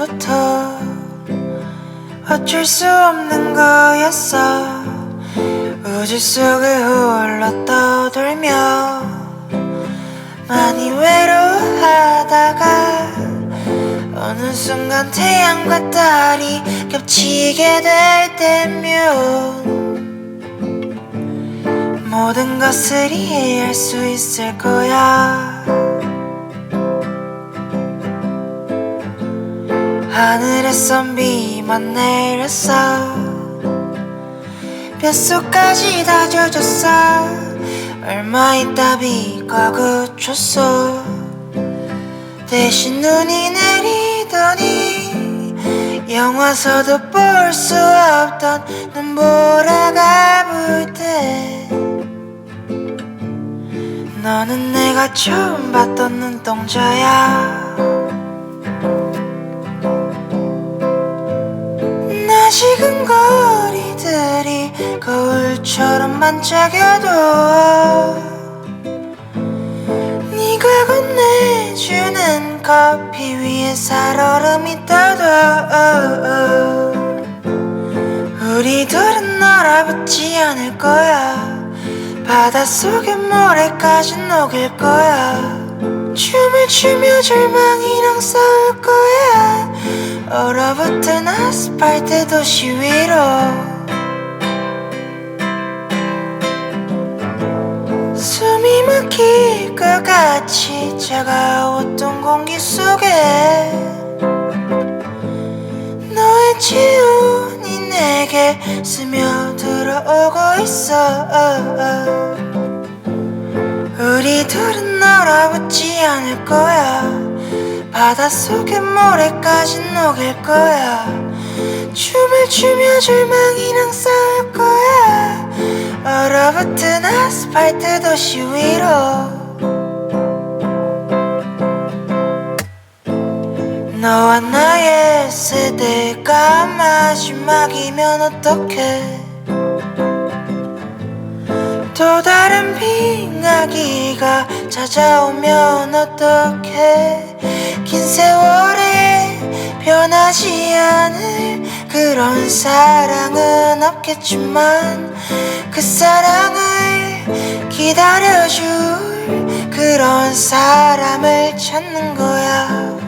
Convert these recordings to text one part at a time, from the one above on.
때부터 어쩔 수 없는 거였어. 우주 속을 홀로 떠돌며 많이 외로워하다가 어느 순간 태양과 달이 겹치게 될 때면 모든 것을 이해할 수 있을 거야 하늘에서 비만 내렸어. 뼛속까지 다 젖었어. 얼마 있다 비가 그쳤어. 대신 눈이 내리더니 영화서도 볼 수 없던 눈보라가 불 때. 너는 내가 처음 봤던 눈동자야 거울처럼 반짝여도 네가 건네주는 커피 위에 살얼음이 떠도 우리들은 얼어붙지 않을 거야. 바닷속의 모래까지 녹일 거야. 춤을 추며 절망이랑 싸울 거야. 얼어붙은 아스팔트 도시 위로 숨이 막힐 것 같이 차가웠던 공기 속에 너의 기운이 내게 스며들어오고 있어. 우리들은 얼어붙지 않을 거야. 바닷속의 모래까지 녹일 거야. 춤을 추며 절망이랑 싸울 거야 얼어붙은 아스팔트 도시 위로 너와 나의 세대가 마지막이면 어떡해? 또 다른 빙하기가 찾아오면 어떡해? 긴 세월에 변하지 않을 그런 사랑은 없겠지만 그 사랑을 기다려줄 그런 사람을 찾는 거야.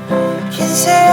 긴 세월